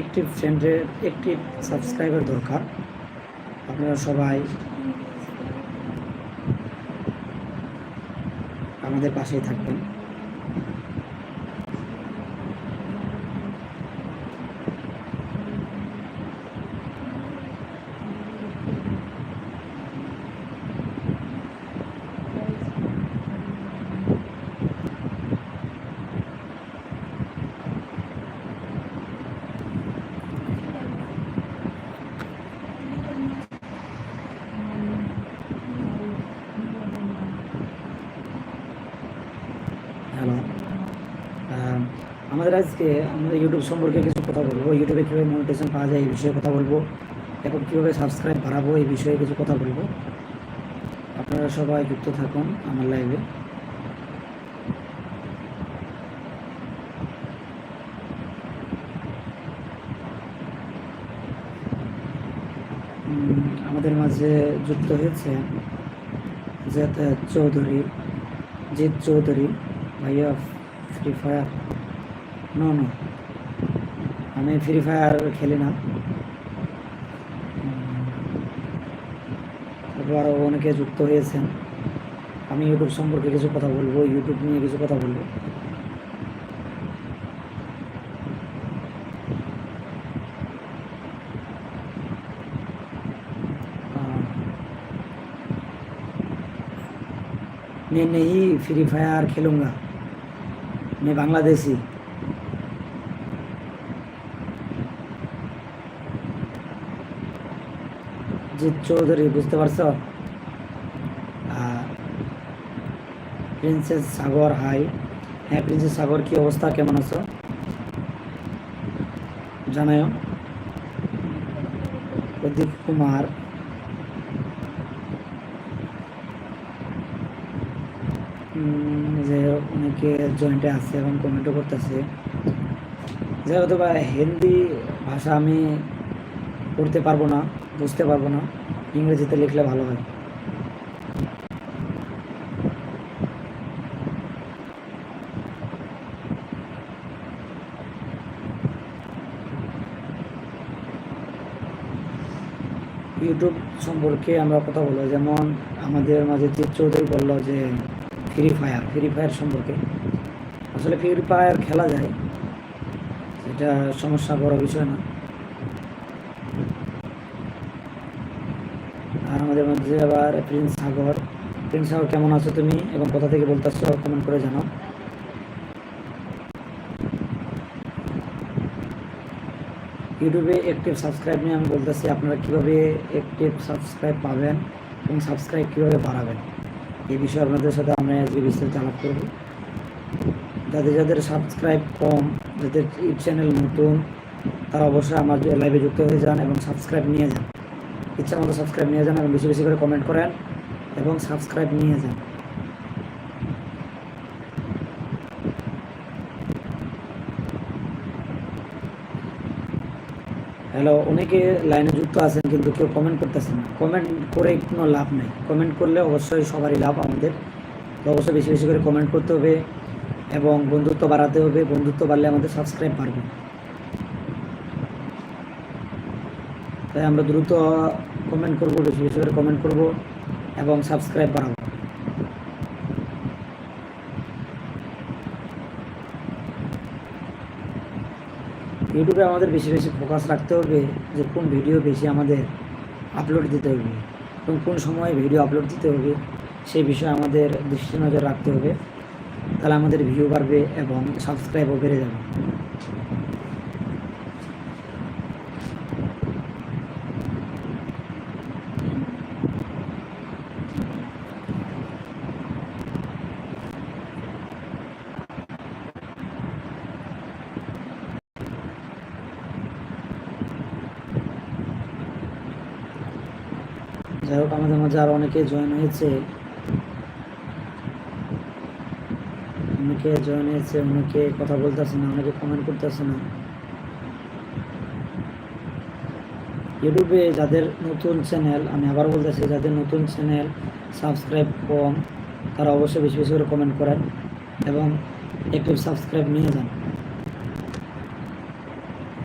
একটি ফ্রেন্ডের একটি সাবস্ক্রাইবার দরকার। আপনারা সবাই আমাদের পাশেই থাকবেন। হ্যালো আমাদের আজকে আমাদের ইউটিউব সম্পর্কে কিছু কথা বলব। ইউটিউবে কীভাবে মনিটেশন পাওয়া যায় এই বিষয়ে কথা বলব। এবং কীভাবে সাবস্ক্রাইব বাড়াবো এই বিষয়ে কিছু কথা বলব। আপনারা সবাই যুক্ত থাকুন আমার লাইভে আমাদের মাঝে যুক্ত হয়েছে যাতায়াত চৌধুরী, জিৎ চৌধুরী। ভাইয়া ফ্রি ফায়ার নো নো আমি ফ্রি ফায়ার খেলি না উম, তারপর আরও অনেকে যুক্ত হয়েছেন আমি ইউটিউব সম্পর্কে কিছু কথা বলবো ইউটিউব নিয়ে কিছু কথা বলবো আহ, मैं नहीं फ्री फायर खेलूंगा আমি বাংলাদেশি। জিৎ চৌধুরী, বুঝতে পারছ? Princess Sagar, hi. হ্যাঁ প্রিন্সেস সাগর, কি অবস্থা? কেমন আছো? জানায়। প্রদীপ কুমার। হুম যে অনেকে জয়েন্টে আছে এবং কমেন্টও করতেছে। যে হয়তো বা হিন্দি ভাষা আমি পড়তে পারব না, বুঝতে পারব না। ইংরেজিতে লিখলে ভালো হয়। ইউটিউব সম্পর্কে আমরা কথা বলব। যেমন আমাদের মাঝে জিৎ চৌধুরী বলল যে ফ্রি ফায়ার ফ্রি ফায়ার সম্পর্কে। আসলে ফ্রি ফায়ার খেলা যায়, এটা সমস্যা বড় বিষয় না। আর আমাদের মধ্যে আবার প্রিন্স সাগর প্রিন্স সাগর কেমন আছো তুমি এবং কোথা থেকে বলতেছো কমেন্ট করে জানাও। ইউটিউবে অ্যাক্টিভ সাবস্ক্রাইব নিয়ে আমি বলতেছি, আপনারা কীভাবে অ্যাক্টিভ সাবস্ক্রাইব পাবেন এবং সাবস্ক্রাইব কীভাবে বাড়াবেন? এই বিষয়ে আপনাদের সাথে আমরা আজকে বিস্তারিত আলাপ করব। যাদের যাদের সাবস্ক্রাইব কম, যাদের ইউটিউব চ্যানেল নতুন, তারা অবশ্যই আমার লাইভে যুক্ত হয়ে যান এবং সাবস্ক্রাইব নিয়ে যান। ইচ্ছা মতো সাবস্ক্রাইব নিয়ে যান এবং বেশি বেশি করে কমেন্ট করেন এবং সাবস্ক্রাইব নিয়ে যান। হ্যালো, অনেকে লাইনে যুক্ত আছেন কিন্তু কেউ কমেন্ট করতেছেন না। কমেন্ট করে কোনো লাভ নেই। কমেন্ট করলে অবশ্যই সবারই লাভ আমাদের। অবশ্যই বেশি বেশি করে কমেন্ট করতে হবে এবং বন্ধুত্ব বাড়াতে হবে। বন্ধুত্ব বাড়লে আমাদের সাবস্ক্রাইব বাড়বে। তাই আমরা দ্রুত কমেন্ট করব, বেশি বেশি করে কমেন্ট করব এবং সাবস্ক্রাইব বাড়াবো। ইউটিউবে আমাদের বেশি বেশি ফোকাস রাখতে হবে যে কোন ভিডিও বেশি আমাদের আপলোড দিতে হবে এবং কোন সময়ে ভিডিও আপলোড দিতে হবে, সেই বিষয়ে আমাদের দৃষ্টি নজর রাখতে হবে। তাহলে আমাদের ভিউ বাড়বে এবং সাবস্ক্রাইবও বেড়ে যাবে। যাই হোক, আমাদের মাঝে আরও অনেকে জয়েন হয়েছে। অনেকে জয়েন হয়েছে, অনেকে কথা বলতেছে না, অনেকে কমেন্ট করতেছে না। ইউটিউবে যাদের নতুন চ্যানেল আমি আবার বলতেছি, যাদের নতুন চ্যানেল সাবস্ক্রাইব কম, তারা অবশ্যই বেশি বেশি করে কমেন্ট করেন এবং একটু সাবস্ক্রাইব নিয়ে যান।